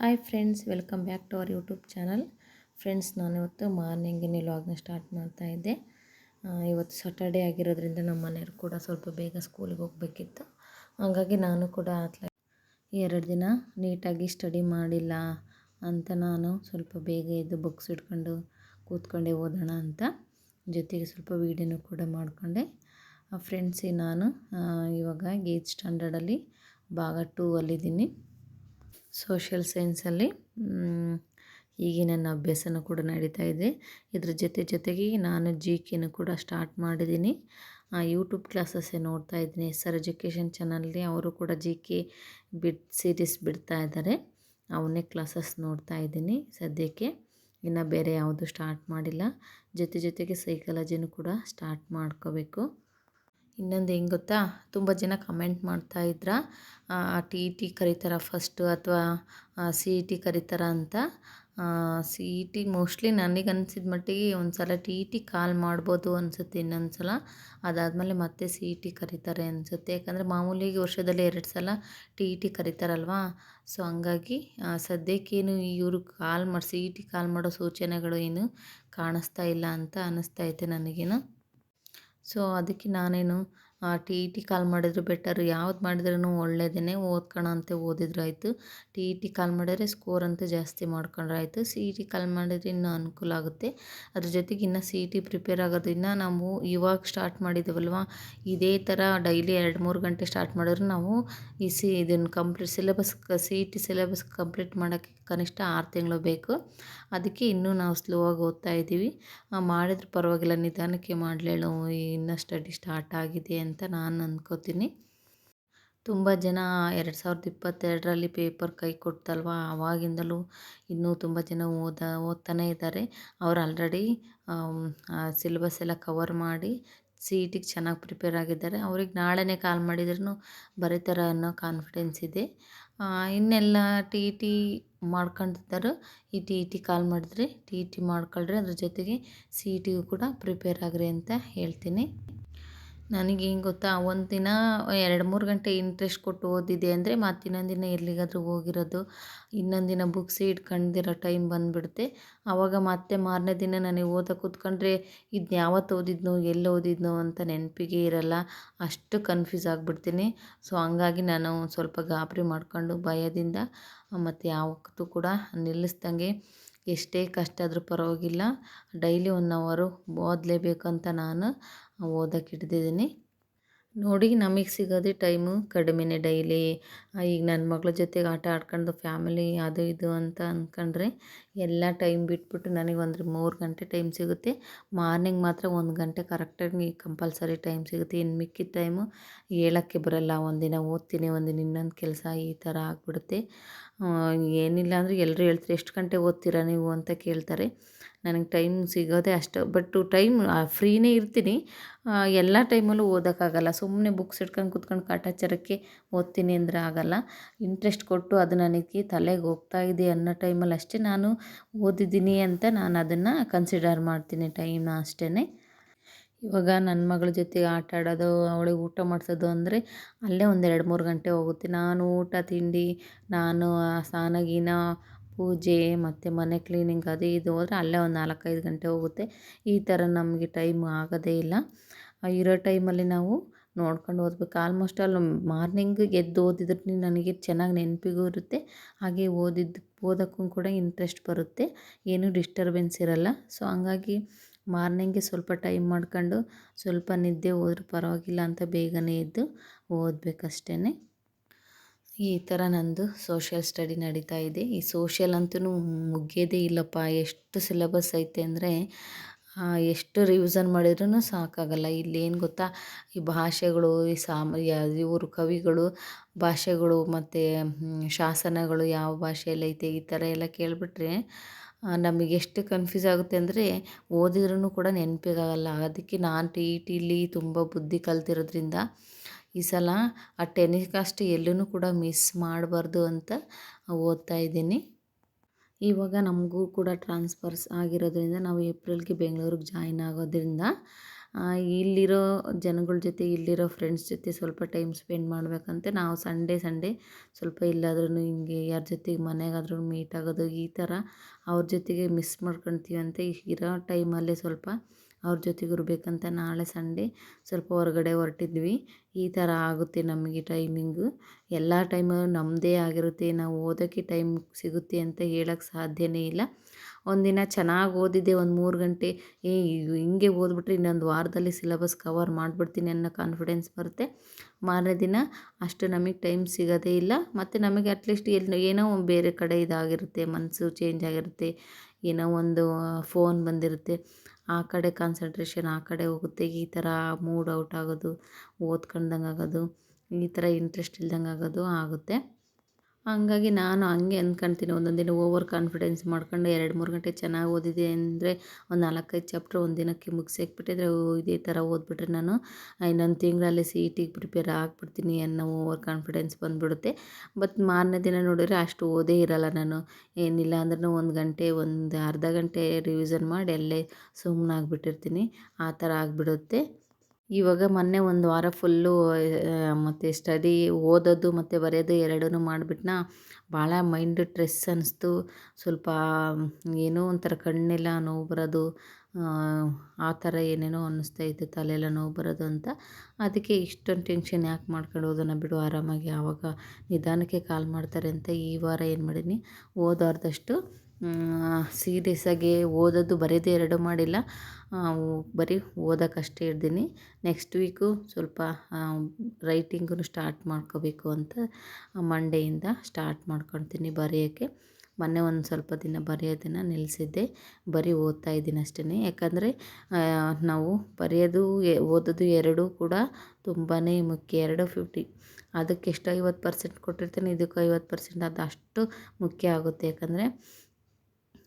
Hi friends, welcome back to our YouTube channel. Friends ನಾನು ಇವತ್ತು ಮಾರ್ನಿಂಗಿನ ಲಾಗ್ನ start ಮಾಡ್ತಾ ಇದ್ದೆ. ಇವತ್ತು ಸಾಟರ್ಡೇ ಆಗಿರೋದ್ರಿಂದ ನಮ್ಮ ಮನೆಯವ್ರು ಕೂಡ ಸ್ವಲ್ಪ ಬೇಗ ಸ್ಕೂಲಿಗೆ ಹೋಗಬೇಕಿತ್ತು. ಹಾಗಾಗಿ ನಾನು ಕೂಡ ಆತ್ಲ ಎರಡು ದಿನ ನೀಟಾಗಿ ಸ್ಟಡಿ ಮಾಡಿಲ್ಲ ಅಂತ ನಾನು ಸ್ವಲ್ಪ ಬೇಗ ಎದ್ದು ಬುಕ್ಸ್ ಇಟ್ಕೊಂಡು ಕೂತ್ಕೊಂಡೆ ಓದೋಣ ಅಂತ. ಜೊತೆಗೆ ಸ್ವಲ್ಪ ವೀಡಿಯೋನು ಕೂಡ ಮಾಡಿಕೊಂಡೆ. ಫ್ರೆಂಡ್ಸಿ ನಾನು ಇವಾಗ ಏತ್ ಸ್ಟ್ಯಾಂಡರ್ಡಲ್ಲಿ ಭಾಗ ಟೂ ಅಲ್ಲಿದ್ದೀನಿ. ಸೋಷಿಯಲ್ ಸೈನ್ಸಲ್ಲಿ ಹೀಗೆ ನನ್ನ ಅಭ್ಯಾಸನೂ ಕೂಡ ನಡೀತಾ ಇದೆ. ಇದ್ರ ಜೊತೆ ಜೊತೆಗೆ ನಾನು ಜಿ ಕೆನೂ ಕೂಡ ಸ್ಟಾರ್ಟ್ ಮಾಡಿದ್ದೀನಿ. ಯೂಟ್ಯೂಬ್ ಕ್ಲಾಸಸ್ಸೇ ನೋಡ್ತಾ ಇದ್ದೀನಿ. ಸರ್ ಎಜುಕೇಷನ್ ಚಾನಲ್ಲಿ ಅವರು ಕೂಡ ಜಿ ಕೆ ಬಿಡ್ ಸೀರೀಸ್ ಬಿಡ್ತಾ ಇದ್ದಾರೆ. ಅವನ್ನೇ ಕ್ಲಾಸಸ್ ನೋಡ್ತಾ ಇದ್ದೀನಿ ಸದ್ಯಕ್ಕೆ. ಇನ್ನು ಬೇರೆ ಯಾವುದು ಸ್ಟಾರ್ಟ್ ಮಾಡಿಲ್ಲ. ಜೊತೆ ಜೊತೆಗೆ ಸೈಕಾಲಜಿನೂ ಕೂಡ ಸ್ಟಾರ್ಟ್ ಮಾಡ್ಕೋಬೇಕು. ಇನ್ನೊಂದು ಹೆಂಗೆ ಗೊತ್ತಾ? ತುಂಬ ಜನ ಕಮೆಂಟ್ ಮಾಡ್ತಾ ಇದ್ರ ಟಿ ಇ ಟಿ ಕರೀತಾರ ಫಸ್ಟು ಅಥವಾ ಸಿ ಇ ಟಿ ಕರೀತಾರ ಅಂತ. ಸಿ ಇ ಟಿ ಮೋಸ್ಟ್ಲಿ ನನಗೆ ಅನಿಸಿದ ಮಟ್ಟಿಗೆ ಒಂದು ಸಲ ಟಿ ಇ ಟಿ ಕಾಲ್ ಮಾಡ್ಬೋದು ಅನಿಸುತ್ತೆ ಇನ್ನೊಂದು ಸಲ ಅದಾದಮೇಲೆ ಮತ್ತೆ ಸಿ ಇ ಟಿ ಕರೀತಾರೆ ಅನಿಸುತ್ತೆ. ಯಾಕಂದರೆ ಮಾಮೂಲಿಗೆ ವರ್ಷದಲ್ಲಿ ಎರಡು ಸಲ ಟಿ ಇ ಟಿ ಕರೀತಾರಲ್ವಾ? ಸೊ ಹಂಗಾಗಿ ಸದ್ಯಕ್ಕೇನು ಇವರು ಕಾಲ್ ಮಾಡಿ ಸಿ ಇ ಟಿ ಕಾಲ್ ಮಾಡೋ ಸೂಚನೆಗಳು ಏನು ಕಾಣಿಸ್ತಾ ಇಲ್ಲ ಅಂತ ಅನ್ನಿಸ್ತಾ ಐತೆ ನನಗೇನು. ಸೊ ಅದಕ್ಕೆ ನಾನೇನು ಟಿ ಇ ಟಿ ಕಾಲ್ ಮಾಡಿದ್ರೆ ಬೆಟರ್ ಯಾವ್ದು ಮಾಡಿದ್ರೂ ಒಳ್ಳೇದೇ ಓದ್ಕೋಣ ಅಂತ ಓದಿದ್ರೆ ಆಯಿತು ಟಿ ಇ ಟಿ ಕಾಲ್ ಮಾಡಿದ್ರೆ ಸ್ಕೋರ್ ಅಂತ ಜಾಸ್ತಿ ಮಾಡ್ಕೊಂಡ್ರೆ ಆಯಿತು ಸಿ ಇ ಟಿ ಕಾಲ್ ಮಾಡಿದ್ರೆ ಇನ್ನೂ ಅನುಕೂಲ ಆಗುತ್ತೆ. ಅದ್ರ ಜೊತೆಗೆ ಇನ್ನು ಸಿ ಇ ಟಿ ಪ್ರಿಪೇರ್ ಆಗೋದ್ರಿಂದ ನಾವು ಇವಾಗ ಸ್ಟಾರ್ಟ್ ಮಾಡಿದ್ದೀವಲ್ವ ಇದೇ ಥರ ಡೈಲಿ ಎರಡು ಮೂರು ಗಂಟೆ ಸ್ಟಾರ್ಟ್ ಮಾಡಿದ್ರೆ ನಾವು ಈ ಸಿ ಇದನ್ನು complete syllabus C E T syllabus complete ಮಾಡೋಕ್ಕೆ ಕನಿಷ್ಠ ಆರು ತಿಂಗಳು ಬೇಕು. ಅದಕ್ಕೆ ಇನ್ನೂ ನಾವು ಸ್ಲೋ ಆಗಿ ಓದ್ತಾ ಇದ್ದೀವಿ ಮಾಡಿದ್ರೆ ಪರವಾಗಿಲ್ಲ. ನಿಧಾನಕ್ಕೆ ಮಾಡಲೇಳು. ಇನ್ನೂ ಸ್ಟಡಿ ಸ್ಟಾರ್ಟ್ ಆಗಿದೆ ಅಂತ ನಾನು ಅಂದ್ಕೋತೀನಿ ತುಂಬ ಜನ ಎರಡು ಸಾವಿರದ ಇಪ್ಪತ್ತೆರಡರಲ್ಲಿ ಪೇಪರ್ ಕೈ ಕೊಡ್ತಲ್ವ? ಆವಾಗಿಂದಲೂ ಇನ್ನೂ ತುಂಬ ಜನ ಓದ, ಓದ್ತಾನೇ ಇದ್ದಾರೆ. ಅವ್ರು ಆಲ್ರೆಡಿ ಸಿಲೆಬಸ್ ಎಲ್ಲ ಕವರ್ ಮಾಡಿ ಸಿ ಇ ಟಿಗೆ ಚೆನ್ನಾಗಿ ಪ್ರಿಪೇರ್ ಆಗಿದ್ದಾರೆ. ಅವ್ರಿಗೆ ನಾಳೆನೇ ಕಾಲ್ ಮಾಡಿದ್ರೂ ಬರೀತಾರೆ ಅನ್ನೋ ಕಾನ್ಫಿಡೆನ್ಸ್ ಇದೆ. ಇನ್ನೆಲ್ಲ ಟಿ ಇ ಟಿ ಮಾಡ್ಕೊಂಡಿದ್ದಾರೆ. ಈ ಟಿ ಇ ಟಿ ಕಾಲ್ ಮಾಡಿದ್ರೆ ಟಿ ಇ ಟಿ ಮಾಡ್ಕೊಳ್ರಿ. ಅದ್ರ ಜೊತೆಗೆ ಸಿ ಇ ಟಿಗೂ ಕೂಡ ಪ್ರಿಪೇರ್ ಆಗ್ರಿ ಅಂತ ಹೇಳ್ತೀನಿ. ನನಗೆ ಏನು ಗೊತ್ತಾ ಒಂದು ದಿನ ಎರಡು, ಮೂರು ಗಂಟೆ ಇಂಟ್ರೆಸ್ಟ್ ಕೊಟ್ಟು ಓದಿದೆ ಅಂದರೆ ಮತ್ತು ಇನ್ನೊಂದು ದಿನ ಎಲ್ಲಿಗಾದರೂ ಹೋಗಿರೋದು. ಇನ್ನೊಂದು ದಿನ ಬುಕ್ಸೇ ಇಟ್ಕೊಂಡಿರೋ ಟೈಮ್ ಬಂದುಬಿಡುತ್ತೆ. ಆವಾಗ ಮತ್ತೆ ಮಾರನೇ ದಿನ ನನಗೆ ಓದಕ್ಕೆ ಕೂತ್ಕೊಂಡ್ರೆ ಇದು ಯಾವತ್ತು ಓದಿದ್ನೋ, ಎಲ್ಲಿ ಓದಿದ್ನೋ ಅಂತ ನೆನಪಿಗೆ ಇರಲ್ಲ. ಅಷ್ಟು ಕನ್ಫ್ಯೂಸ್ ಆಗಿಬಿಡ್ತೀನಿ. ಸೊ ಹಂಗಾಗಿ ನಾನು ಸ್ವಲ್ಪ ಗಾಬರಿ ಮಾಡಿಕೊಂಡು ಭಯದಿಂದ, ಮತ್ತು ಯಾವತ್ತೂ ಕೂಡ ನಿಲ್ಲಿಸ್ದಂಗೆ ಎಷ್ಟೇ ಕಷ್ಟ ಆದರೂ ಪರವಾಗಿಲ್ಲ. ಡೈಲಿ ಒನ್ ಅವರು ಓದಲೇಬೇಕಂತ ನಾನು. ಓದಕ್ಕೆ ಹಿಡ್ದಿದ್ದೀನಿ. ನೋಡಿ ನಮಗೆ ಸಿಗೋದೇ ಟೈಮು ಕಡಿಮೆನೇ ಡೈಲಿ. ಈಗ ನನ್ನ ಮಗಳ ಜೊತೆಗೆ ಆಟ ಆಡ್ಕೊಂಡು ಫ್ಯಾಮಿಲಿ ಅದು ಇದು ಅಂತ ಅಂದ್ಕೊಂಡ್ರೆ ಎಲ್ಲ ಟೈಮ್ ಬಿಟ್ಬಿಟ್ಟು ನನಗೆ ಒಂದು ಮೂರು ಗಂಟೆ ಟೈಮ್ ಸಿಗುತ್ತೆ. ಮಾರ್ನಿಂಗ್ ಮಾತ್ರ ಒಂದು ಗಂಟೆ ಕರೆಕ್ಟಾಗಿ ಕಂಪಲ್ಸರಿ ಟೈಮ್ ಸಿಗುತ್ತೆ. ಇನ್ನು ಮಿಕ್ಕಿದ ಟೈಮು ಹೇಳೋಕ್ಕೆ ಬರೋಲ್ಲ. ಒಂದಿನ ಓದ್ತೀನಿ, ಒಂದಿನ ಇನ್ನೊಂದು ಕೆಲಸ ಈ ಥರ ಆಗಿಬಿಡುತ್ತೆ. ಏನಿಲ್ಲ ಅಂದರೆ ಎಲ್ಲರೂ ಹೇಳ್ತಾರೆ, ಎಷ್ಟು ಗಂಟೆ ಓದ್ತೀರಾ ನೀವು? ಅಂತ ಕೇಳ್ತಾರೆ. ನನಗೆ ಟೈಮ್ ಸಿಗೋದೇ ಅಷ್ಟು. ಬಟ್ಟು ಟೈಮ್ ಫ್ರೀನೇ ಇರ್ತೀನಿ. ಎಲ್ಲ ಟೈಮಲ್ಲೂ ಓದೋಕ್ಕಾಗಲ್ಲ. ಸುಮ್ಮನೆ ಬುಕ್ಸ್ ಇಟ್ಕೊಂಡು ಕುತ್ಕೊಂಡು ಕಾಟಾಚಾರಕ್ಕೆ ಓದ್ತೀನಿ ಅಂದರೆ ಆಗಲ್ಲ. ಇಂಟ್ರೆಸ್ಟ್ ಕೊಟ್ಟು ಅದು ನನಗೆ ತಲೆಗೆ ಹೋಗ್ತಾ ಇದೆ ಅನ್ನೋ ಟೈಮಲ್ಲಿ ಅಷ್ಟೇ ನಾನು ಓದಿದ್ದೀನಿ ಅಂತ ನಾನು ಅದನ್ನು ಕನ್ಸಿಡರ್ ಮಾಡ್ತೀನಿ ಟೈಮ್ನ ಅಷ್ಟೇ ಇವಾಗ ನನ್ನ ಮಗಳ ಜೊತೆಗೆ ಆಟ ಆಡೋದು, ಅವಳಿಗೆ ಊಟ ಮಾಡಿಸೋದು ಅಂದರೆ ಅಲ್ಲೇ ಒಂದು ಎರಡು ಮೂರು ಗಂಟೆ ಹೋಗುತ್ತೆ. ನಾನು ಊಟ, ತಿಂಡಿ, ನಾನು, ಆ, ಸ್ನಾನ, ಗೀನ ಪೂಜೆ ಮತ್ತು ಮನೆ ಕ್ಲೀನಿಂಗ್ ಅದು ಇದು ಹೋದರೆ ಅಲ್ಲೇ ಒಂದು ನಾಲ್ಕೈದು ಗಂಟೆ ಹೋಗುತ್ತೆ. ಈ ಥರ ನಮಗೆ ಟೈಮ್ ಆಗೋದೇ ಇಲ್ಲ. ಇರೋ ಟೈಮಲ್ಲಿ ನಾವು ನೋಡ್ಕೊಂಡು ಓದ್ಬೇಕು. ಆಲ್ಮೋಸ್ಟ್ ಆಲ್ ಮಾರ್ನಿಂಗ್ ಎದ್ದು ಓದಿದ್ರೆ ನನಗೆ ಚೆನ್ನಾಗಿ ನೆನಪಿಗೂ ಇರುತ್ತೆ. ಹಾಗೆ ಓದಿದ್ದು ಓದೋಕ್ಕೂ ಕೂಡ ಇಂಟ್ರೆಸ್ಟ್ ಬರುತ್ತೆ. ಏನೂ ಡಿಸ್ಟರ್ಬೆನ್ಸ್ ಇರಲ್ಲ. ಸೊ ಹಂಗಾಗಿ ಮಾರ್ನಿಂಗೆ ಸ್ವಲ್ಪ ಟೈಮ್ ಮಾಡ್ಕೊಂಡು ಸ್ವಲ್ಪ ನಿದ್ದೆ ಹೋದ್ರೂ ಪರವಾಗಿಲ್ಲ ಅಂತ ಬೇಗನೆ ಎದ್ದು ಓದಬೇಕಷ್ಟೇ ಈ ಥರ ನಂದು ಸೋಷಿಯಲ್ ಸ್ಟಡಿ ನಡೀತಾ ಇದೆ. ಈ ಸೋಷಿಯಲ್ ಅಂತೂ ಮುಗಿಯೋದೇ ಇಲ್ಲಪ್ಪ. ಎಷ್ಟು ಸಿಲೆಬಸ್ ಐತೆ ಅಂದರೆ ಎಷ್ಟು ರಿವಿಸನ್ ಮಾಡಿದ್ರೂ ಸಾಕಾಗಲ್ಲ. ಇಲ್ಲಿ ಏನು ಗೊತ್ತಾ? ಈ ಭಾಷೆಗಳು, ಈ ಸಾಮ ಇವರು ಕವಿಗಳು, ಭಾಷೆಗಳು ಮತ್ತು ಶಾಸನಗಳು ಯಾವ ಭಾಷೆಯಲ್ಲಿ ಐತೆ ಈ ಥರ ಎಲ್ಲ ಕೇಳಿಬಿಟ್ರೆ ನಮಗೆ ಎಷ್ಟು ಕನ್ಫ್ಯೂಸ್ ಆಗುತ್ತೆ ಅಂದರೆ ಓದಿದ್ರೂ ಕೂಡ ನೆನಪಿಗಾಗಲ್ಲ. ಅದಕ್ಕೆ ನಾನು ಟಿ ಇ ಟಿಲಿ ತುಂಬ ಬುದ್ಧಿ ಕಲ್ತಿರೋದ್ರಿಂದ ಈ ಸಲ ಆ ಟೆನಿಕಾಸ್ಟ್ ಎಲ್ಲೂ ಕೂಡ ಮಿಸ್ ಮಾಡಬಾರ್ದು ಅಂತ ಓದ್ತಾ ಇದ್ದೀನಿ. ಇವಾಗ ನಮಗೂ ಕೂಡ ಟ್ರಾನ್ಸ್ಫರ್ಸ್ ಆಗಿರೋದ್ರಿಂದ ನಾವು ಏಪ್ರಿಲ್ಗೆ ಬೆಂಗಳೂರಿಗೆ ಜಾಯಿನ್ ಆಗೋದ್ರಿಂದ ಇಲ್ಲಿರೋ ಜನಗಳ ಜೊತೆ, ಇಲ್ಲಿರೋ ಫ್ರೆಂಡ್ಸ್ ಜೊತೆ ಸ್ವಲ್ಪ ಟೈಮ್ ಸ್ಪೆಂಡ್ ಮಾಡಬೇಕಂತ. ನಾವು ಸಂಡೇ ಸಂಡೇ ಸ್ವಲ್ಪ ಇಲ್ಲಾದ್ರೂ ಹಿಂಗೆ ಯಾರ ಜೊತೆಗೆ ಮನೆಗಾದ್ರೂ ಮೀಟ್ ಆಗೋದು ಈ ಥರ ಅವ್ರ ಜೊತೆಗೆ ಮಿಸ್ ಮಾಡ್ಕೊಳ್ತೀವಂತೆ ಅಂತ ಇರೋ ಟೈಮಲ್ಲೇ ಸ್ವಲ್ಪ ಅವ್ರ ಜೊತೆಗೆ ಇರಬೇಕಂತ ನಾಳೆ ಸಂಡೇ ಸ್ವಲ್ಪ ಹೊರಗಡೆ ಹೊರಟಿದ್ವಿ. ಈ ಥರ ಆಗುತ್ತೆ ನಮಗೆ ಟೈಮಿಂಗು ಎಲ್ಲ ಟೈಮು ನಮ್ಮದೇ ಆಗಿರುತ್ತೆ. ನಾವು ಓದೋಕ್ಕೆ ಟೈಮ್ ಸಿಗುತ್ತೆ ಅಂತ ಹೇಳೋಕ್ಕೆ ಸಾಧ್ಯವೇ ಇಲ್ಲ. ಒಂದಿನ ಚೆನ್ನಾಗಿ ಓದಿದ್ದೆ, ಒಂದು ಮೂರು ಗಂಟೆ. ಏ ಹಿಂಗೆ ಓದ್ಬಿಟ್ರೆ ಇನ್ನೊಂದು ವಾರದಲ್ಲಿ ಸಿಲೆಬಸ್ ಕವರ್ ಮಾಡಿಬಿಡ್ತೀನಿ ಅನ್ನೋ ಕಾನ್ಫಿಡೆನ್ಸ್ ಬರುತ್ತೆ. ಮಾರನೇ ದಿನ ಅಷ್ಟು ನಮಗೆ ಟೈಮ್ ಸಿಗೋದೇ ಇಲ್ಲ. ಮತ್ತು ನಮಗೆ ಅಟ್ಲೀಸ್ಟ್ ಎಲ್ಲಿ ಏನೋ ಒಂದು ಬೇರೆ ಕಡೆ ಇದಾಗಿರುತ್ತೆ. ಮನಸ್ಸು ಚೇಂಜ್ ಆಗಿರುತ್ತೆ. ಏನೋ ಒಂದು ಫೋನ್ ಬಂದಿರುತ್ತೆ. ಆ ಕಡೆ ಕಾನ್ಸಂಟ್ರೇಷನ್ ಆ ಕಡೆ ಹೋಗುತ್ತೆ. ಈ ಥರ ಮೂಡ್ ಔಟ್ ಆಗೋದು ಓದ್ಕೊಂಡಂಗೆ ಆಗೋದು ಈ ಥರ ಇಂಟ್ರೆಸ್ಟ್ ಇಲ್ದಂಗೆ ಆಗೋದು ಆಗುತ್ತೆ. ಹಂಗಾಗಿ ನಾನು ಹಂಗೆ ಅಂದ್ಕೊಳ್ತೀನಿ ಒಂದೊಂದು ದಿನ ಓವರ್ ಕಾನ್ಫಿಡೆನ್ಸ್ ಮಾಡ್ಕೊಂಡು ಎರಡು, ಮೂರು ಗಂಟೆ ಚೆನ್ನಾಗಿ ಓದಿದೆ ಅಂದರೆ ಒಂದು ನಾಲ್ಕೈದು ಚಾಪ್ಟ್ರ್ ಒಂದು ದಿನಕ್ಕೆ ಮುಗಿಸಿ ಹಾಕ್ಬಿಟ್ಟಿದ್ರೆ ಇದೇ ಥರ ಓದ್ಬಿಟ್ರೆ ನಾನು ಇನ್ನೊಂದು ತಿಂಗಳಲ್ಲಿ ಸಿ ಇ ಟಿಗೆ ಪ್ರಿಪೇರ್ ಆಗಿಬಿಡ್ತೀನಿ ಅನ್ನೋ ಓವರ್ ಕಾನ್ಫಿಡೆನ್ಸ್ ಬಂದುಬಿಡುತ್ತೆ. ಬಟ್ ಮಾರನೇ ದಿನ ನೋಡಿದ್ರೆ ಅಷ್ಟು ಓದೇ ಇರೋಲ್ಲ ನಾನು. ಏನಿಲ್ಲ ಅಂದ್ರೂ ಒಂದು ಗಂಟೆ, ಒಂದು ಅರ್ಧ ಗಂಟೆ ರಿವಿಸನ್ ಮಾಡಿ ಅಲ್ಲೇ ಸುಮ್ಮನಾಗ್ಬಿಟ್ಟಿರ್ತೀನಿ ಆ ಥರ ಆಗಿಬಿಡುತ್ತೆ. ಇವಾಗ ಮೊನ್ನೆ ಒಂದು ವಾರ ಫುಲ್ಲು ಮತ್ತು ಸ್ಟಡಿ ಓದೋದು ಮತ್ತು ಬರೆಯೋದು ಎರಡೂ ಮಾಡಿಬಿಟ್ನಾ, ಭಾಳ ಮೈಂಡ್ ಟ್ರೆಸ್ ಅನ್ನಿಸ್ತು ಸ್ವಲ್ಪ, ಏನೋ ಒಂಥರ ಕಣ್ಣೆಲ್ಲ ನೋವು ಬರೋದು, ಆ ಥರ ಏನೇನೋ ಅನ್ನಿಸ್ತಾಯಿತ್ತು ತಲೆಯೆಲ್ಲ ನೋವು ಬರೋದು ಅಂತ. ಅದಕ್ಕೆ ಇಷ್ಟೊಂದು ಟೆನ್ಷನ್ ಯಾಕೆ ಮಾಡ್ಕೊಂಡು ಓದೋಣ ಬಿಡು ಆರಾಮಾಗಿ, ಆವಾಗ ನಿಧಾನಕ್ಕೆ ಕಾಲ್ ಮಾಡ್ತಾರೆ ಅಂತ ಈ ವಾರ ಏನು ಮಾಡೀನಿ ಓದೋರ್ದಷ್ಟು ಸೀರಿಯಸ್ಸಾಗಿ ಓದೋದು ಬರೆಯೋದು ಎರಡೂ ಮಾಡಿಲ್ಲ. ಬರೀ ಓದೋಕ್ಕಷ್ಟೇ ಇದ್ದೀನಿ ನೆಕ್ಸ್ಟ್ ವೀಕು ಸ್ವಲ್ಪ ರೈಟಿಂಗೂ ಸ್ಟಾರ್ಟ್ ಮಾಡ್ಕೋಬೇಕು ಅಂತ ಮಂಡೆಯಿಂದ ಸ್ಟಾರ್ಟ್ ಮಾಡ್ಕೊಳ್ತೀನಿ ಬರೆಯೋಕ್ಕೆ. ಮೊನ್ನೆ ಒಂದು ಸ್ವಲ್ಪ ದಿನ ಬರೆಯೋದನ್ನು ನಿಲ್ಲಿಸಿದ್ದೆ ಬರೀ ಓದ್ತಾ ಇದ್ದೀನಿ ಅಷ್ಟೇ ಯಾಕಂದರೆ ನಾವು ಬರೆಯೋದು ಓದೋದು ಎರಡೂ ಕೂಡ ತುಂಬಾ ಮುಖ್ಯ. ಎರಡು ಫಿಫ್ಟಿ ಅದಕ್ಕೆ ಎಷ್ಟು ಐವತ್ತು ಪರ್ಸೆಂಟ್ ಕೊಟ್ಟಿರ್ತೀನಿ. ಇದಕ್ಕೆ ಐವತ್ತು ಪರ್ಸೆಂಟ್ ಅದು ಅಷ್ಟು ಮುಖ್ಯ ಆಗುತ್ತೆ. ಯಾಕಂದರೆ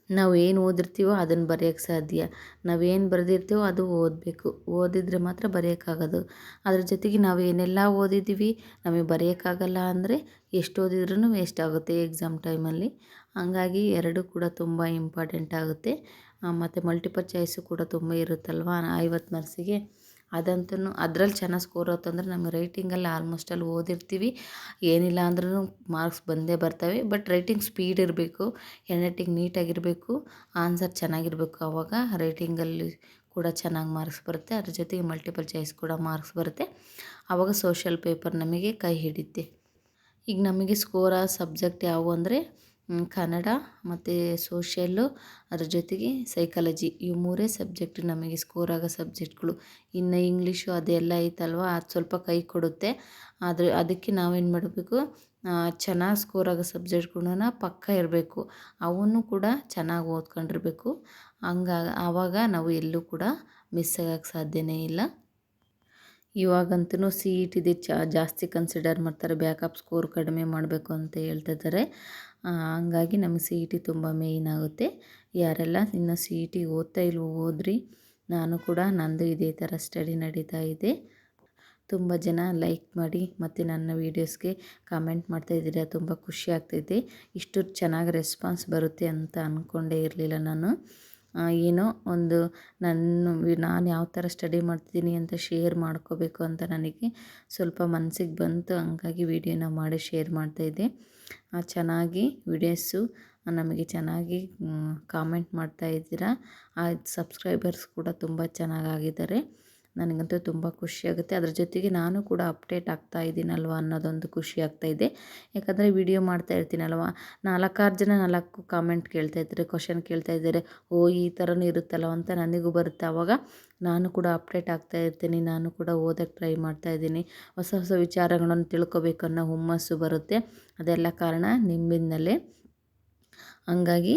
ನಾವು ಏನು ಓದಿರ್ತೀವೋ ಅದನ್ನು ಬರೆಯೋಕ್ಕೆ ಸಾಧ್ಯ. ನಾವೇನು ಬರೆದಿರ್ತೀವೋ ಅದು ಓದಬೇಕು. ಓದಿದರೆ ಮಾತ್ರ ಬರೆಯೋಕ್ಕಾಗೋದು. ಅದ್ರ ಜೊತೆಗೆ ನಾವು ಏನೆಲ್ಲ ಓದಿದ್ದೀವಿ ನಮಗೆ ಬರೆಯೋಕ್ಕಾಗಲ್ಲ ಅಂದರೆ ಎಷ್ಟು ಓದಿದ್ರೂ ವೇಸ್ಟ್ ಆಗುತ್ತೆ ಎಕ್ಸಾಮ್ ಟೈಮಲ್ಲಿ. ಹಂಗಾಗಿ ಎರಡೂ ಕೂಡ ತುಂಬ ಇಂಪಾರ್ಟೆಂಟ್ ಆಗುತ್ತೆ. ಮತ್ತು ಮಲ್ಟಿಪಲ್ ಚಾಯ್ಸು ಕೂಡ ತುಂಬ ಇರುತ್ತಲ್ವ? ಐವತ್ತು ಮಾರ್ಕ್ಸಿಗೆ ಅದಂತೂ ಅದ್ರಲ್ಲಿ ಚೆನ್ನಾಗಿ ಸ್ಕೋರ್ ಆಯ್ತಂದ್ರೆ ನಮಗೆ ರೈಟಿಂಗಲ್ಲಿ ಆಲ್ಮೋಸ್ಟ್ ಅಲ್ಲಿ ಓದಿರ್ತೀವಿ. ಏನಿಲ್ಲ ಅಂದ್ರೂ ಮಾರ್ಕ್ಸ್ ಬಂದೇ ಬರ್ತವೆ ಬಟ್ ರೈಟಿಂಗ್ ಸ್ಪೀಡ್ ಇರಬೇಕು ಹ್ಯಾಂಡ್ ರೈಟಿಂಗ್ ನೀಟಾಗಿರಬೇಕು ಆನ್ಸರ್ ಚೆನ್ನಾಗಿರಬೇಕು. ಆವಾಗ ರೈಟಿಂಗಲ್ಲಿ ಕೂಡ ಚೆನ್ನಾಗಿ ಮಾರ್ಕ್ಸ್ ಬರುತ್ತೆ, ಅದ್ರ ಜೊತೆಗೆ ಮಲ್ಟಿಪಲ್ ಚಾಯ್ಸ್ ಕೂಡ ಮಾರ್ಕ್ಸ್ ಬರುತ್ತೆ. ಆವಾಗ ಸೋಷಿಯಲ್ ಪೇಪರ್ ನಮಗೆ ಕೈ ಹಿಡಿಯುತ್ತೆ. ಈಗ ನಮಗೆ ಸ್ಕೋರ ಸಬ್ಜೆಕ್ಟ್ ಯಾವುವು ಅಂದರೆ ಕನ್ನಡ ಮತ್ತು ಸೋಷಿಯಲ್ಲು ಅದ್ರ ಜೊತೆಗೆ ಸೈಕಾಲಜಿ. ಇವು ಮೂರೇ ಸಬ್ಜೆಕ್ಟ್ ನಮಗೆ ಸ್ಕೋರ್ ಆಗೋ ಸಬ್ಜೆಕ್ಟ್ಗಳು. ಇನ್ನು ಇಂಗ್ಲೀಷು ಅದೆಲ್ಲ ಐತಲ್ವ? ಅದು ಸ್ವಲ್ಪ ಕೈ ಕೊಡುತ್ತೆ. ಆದರೆ ಅದಕ್ಕೆ ನಾವೇನು ಮಾಡಬೇಕು? ಚೆನ್ನಾಗಿ ಸ್ಕೋರ್ ಆಗೋ ಸಬ್ಜೆಕ್ಟ್ಗಳನ್ನ ಪಕ್ಕ ಇರಬೇಕು. ಅವನ್ನು ಕೂಡ ಚೆನ್ನಾಗಿ ಓದ್ಕೊಂಡಿರ್ಬೇಕು. ಹಂಗ, ಆವಾಗ ನಾವು ಎಲ್ಲೂ ಕೂಡ ಮಿಸ್ ಆಗೋಕ್ಕೆ ಸಾಧ್ಯವೇ ಇಲ್ಲ. ಇವಾಗಂತೂ ಸಿ ಇ ಟಿದೆ ಜಾಸ್ತಿ ಕನ್ಸಿಡರ್ ಮಾಡ್ತಾರೆ. ಬ್ಯಾಕಪ್ ಸ್ಕೋರ್ ಕಡಿಮೆ ಮಾಡಬೇಕು ಅಂತ ಹೇಳ್ತಾ ಇದ್ದಾರೆ ಹಂಗಾಗಿ ನಮಗೆ ಸಿ ಇ ಟಿ ತುಂಬ ಮೇಯ್ನ್ ಆಗುತ್ತೆ. ಯಾರೆಲ್ಲ ಇನ್ನು ಸಿ ಇ ಟಿ ಓದ್ತಾ ಇಲ್ವೋ ಓದ್ರಿ ನಾನು ಕೂಡ ನಂದು ಇದೇ ಥರ ಸ್ಟಡಿ ನಡೀತಾ ಇದೆ. ತುಂಬ ಜನ ಲೈಕ್ ಮಾಡಿ ಮತ್ತು ನನ್ನ ವೀಡಿಯೋಸ್ಗೆ ಕಾಮೆಂಟ್ ಮಾಡ್ತಾ ಇದ್ದೀರ, ತುಂಬ ಖುಷಿ ಆಗ್ತೈತೆ ಇಷ್ಟು ಚೆನ್ನಾಗಿ ರೆಸ್ಪಾನ್ಸ್ ಬರುತ್ತೆ ಅಂತ ಅಂದ್ಕೊಂಡೇ ಇರಲಿಲ್ಲ ನಾನು. ಏನೋ ಒಂದು ನನ್ನ ನಾನು ಯಾವ ಥರ ಸ್ಟಡಿ ಮಾಡ್ತಿದ್ದೀನಿ ಅಂತ ಶೇರ್ ಮಾಡ್ಕೋಬೇಕು ಅಂತ ನನಗೆ ಸ್ವಲ್ಪ ಮನಸ್ಸಿಗೆ ಬಂತು. ಹಂಗಾಗಿ ವೀಡಿಯೋನ ಮಾಡಿ ಶೇರ್ ಮಾಡ್ತಾಯಿದ್ದೆ ಚೆನ್ನಾಗಿ ವಿಡಿಯೋಸು ನಮಗೆ ಚೆನ್ನಾಗಿ ಕಾಮೆಂಟ್ ಮಾಡ್ತಾಯಿದ್ದೀರಾ ಆ, ಸಬ್ಸ್ಕ್ರೈಬರ್ಸ್ ಕೂಡ ತುಂಬ ಚೆನ್ನಾಗಾಗಿದ್ದಾರೆ. ನನಗಂತೂ ತುಂಬ ಖುಷಿಯಾಗುತ್ತೆ. ಅದ್ರ ಜೊತೆಗೆ ನಾನು ಕೂಡ ಅಪ್ಡೇಟ್ ಆಗ್ತಾ ಇದ್ದೀನಲ್ವ ಅನ್ನೋದೊಂದು ಖುಷಿ ಆಗ್ತಾಯಿದೆ ಯಾಕಂದರೆ ವಿಡಿಯೋ ಮಾಡ್ತಾ ಇರ್ತೀನಲ್ವ? ನಾಲ್ಕಾರು ಜನ ನಾಲ್ಕು ಕಾಮೆಂಟ್ ಕೇಳ್ತಾ ಇದ್ದಾರೆ ಕ್ವಶನ್ ಕೇಳ್ತಾ ಇದ್ದಾರೆ. ಓ, ಈ ಥರನೂ ಇರುತ್ತಲ್ವ ಅಂತ ನನಗೂ ಬರುತ್ತೆ. ಆವಾಗ ನಾನು ಕೂಡ ಅಪ್ಡೇಟ್ ಆಗ್ತಾ ಇರ್ತೀನಿ, ನಾನು ಕೂಡ ಓದೋಕ್ಕೆ ಟ್ರೈ ಮಾಡ್ತಾ ಇದ್ದೀನಿ. ಹೊಸ ಹೊಸ ವಿಚಾರಗಳನ್ನು ತಿಳ್ಕೊಬೇಕನ್ನೋ ಹುಮ್ಮಸ್ಸು ಬರುತ್ತೆ. ಅದೆಲ್ಲ ಕಾರಣ ನಿಮ್ಮಿಂದಲೇ. ಹಂಗಾಗಿ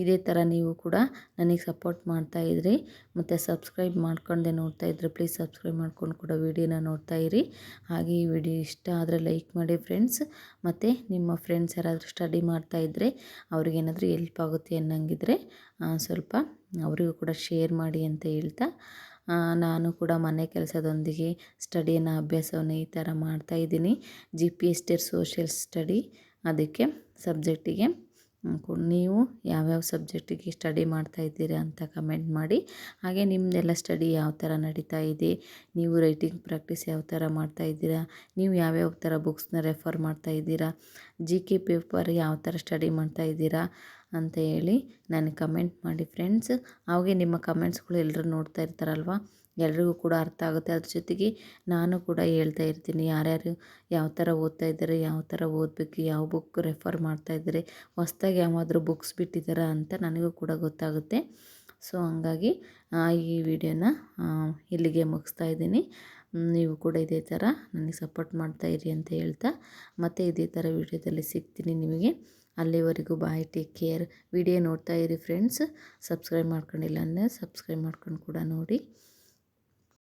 ಇದೇ ಥರ ನೀವು ಕೂಡ ನನಗೆ ಸಪೋರ್ಟ್ ಮಾಡ್ತಾ ಇದ್ರಿ. ಮತ್ತು ಸಬ್ಸ್ಕ್ರೈಬ್ ಮಾಡ್ಕೊಂಡೆ ನೋಡ್ತಾ ಇದ್ರೆ ಪ್ಲೀಸ್ ಸಬ್ಸ್ಕ್ರೈಬ್ ಮಾಡ್ಕೊಂಡು ಕೂಡ ವೀಡಿಯೋನ ನೋಡ್ತಾ ಇರಿ. ಹಾಗೆ ಈ ವಿಡಿಯೋ ಇಷ್ಟ ಆದರೆ ಲೈಕ್ ಮಾಡಿ ಫ್ರೆಂಡ್ಸ್ ಮತ್ತು ನಿಮ್ಮ ಫ್ರೆಂಡ್ಸ್ ಯಾರಾದರೂ ಸ್ಟಡಿ ಮಾಡ್ತಾಯಿದ್ರೆ ಅವ್ರಿಗೇನಾದರೂ ಎಲ್ಪ್ ಆಗುತ್ತೆ ಅನ್ನಂಗಿದ್ರೆ ಸ್ವಲ್ಪ ಅವರಿಗೂ ಕೂಡ ಶೇರ್ ಮಾಡಿ ಅಂತ ಹೇಳ್ತಾ ನಾನು ಕೂಡ ಮನೆ ಕೆಲಸದೊಂದಿಗೆ ಸ್ಟಡಿಯನ್ನು ಅಭ್ಯಾಸವನ್ನು ಈ ಥರ ಮಾಡ್ತಾಯಿದ್ದೀನಿ G P S T R social study ಅದಕ್ಕೆ ಸಬ್ಜೆಕ್ಟಿಗೆ ನೀವು ಯಾವ್ಯಾವ ಸಬ್ಜೆಕ್ಟಿಗೆ ಸ್ಟಡಿ ಮಾಡ್ತಾ ಇದ್ದೀರಾ ಅಂತ ಕಮೆಂಟ್ ಮಾಡಿ. ಹಾಗೆ ನಿಮ್ಮದೆಲ್ಲ ಸ್ಟಡಿ ಯಾವ ಥರ ನಡೀತಾ ಇದೆ, ನೀವು ರೈಟಿಂಗ್ ಪ್ರಾಕ್ಟೀಸ್ ಯಾವ ಥರ ಮಾಡ್ತಾ ಇದ್ದೀರಾ, ನೀವು ಯಾವ್ಯಾವ ಥರ ಬುಕ್ಸ್ನ ರೆಫರ್ ಮಾಡ್ತಾ ಇದ್ದೀರಾ, ಜಿ ಕೆ ಪೇಪರ್ ಯಾವ ಥರ ಸ್ಟಡಿ ಮಾಡ್ತಾ ಇದ್ದೀರಾ ಅಂತ ಹೇಳಿ ನನಗೆ ಕಮೆಂಟ್ ಮಾಡಿ ಫ್ರೆಂಡ್ಸ್. ಹಾಗೆ ನಿಮ್ಮ ಕಮೆಂಟ್ಸ್ಗಳು ಎಲ್ಲರೂ ನೋಡ್ತಾ ಇರ್ತಾರಲ್ವ ಎಲ್ರಿಗೂ ಕೂಡ ಅರ್ಥ ಆಗುತ್ತೆ. ಅದ್ರ ಜೊತೆಗೆ ನಾನು ಕೂಡ ಹೇಳ್ತಾ ಇರ್ತೀನಿ, ಯಾರ್ಯಾರು ಯಾವ ಥರ ಓದ್ತಾ ಇದ್ದಾರೆ, ಯಾವ ಥರ ಓದಬೇಕು, ಯಾವ ಬುಕ್ ರೆಫರ್ ಮಾಡ್ತಾ ಇದ್ದಾರೆ, ಹೊಸ್ದಾಗಿ ಯಾವಾದರೂ ಬುಕ್ಸ್ ಬಿಟ್ಟಿದ್ದಾರಾ ಅಂತ ನನಗೂ ಕೂಡ ಗೊತ್ತಾಗುತ್ತೆ. ಸೊ, ಹಂಗಾಗಿ ಈ ವಿಡಿಯೋನ ಇಲ್ಲಿಗೆ ಮುಗಿಸ್ತಾ ಇದ್ದೀನಿ. ನೀವು ಕೂಡ ಇದೇ ಥರ ನನಗೆ ಸಪೋರ್ಟ್ ಮಾಡ್ತಾ ಇರಿ ಅಂತ ಹೇಳ್ತಾ, ಮತ್ತೆ ಇದೇ ಥರ ವಿಡಿಯೋದಲ್ಲಿ ಸಿಗ್ತೀನಿ ನಿಮಗೆ. ಅಲ್ಲಿವರೆಗೂ ಬಾಯ್, ಟೇಕ್ ಕೇರ್. ವಿಡಿಯೋ ನೋಡ್ತಾ ಇರಿ ಫ್ರೆಂಡ್ಸ್. ಸಬ್ಸ್ಕ್ರೈಬ್ ಮಾಡ್ಕೊಂಡಿಲ್ಲ ಅಂದರೆ ಸಬ್ಸ್ಕ್ರೈಬ್ ಮಾಡ್ಕೊಂಡು ಕೂಡ ನೋಡಿ.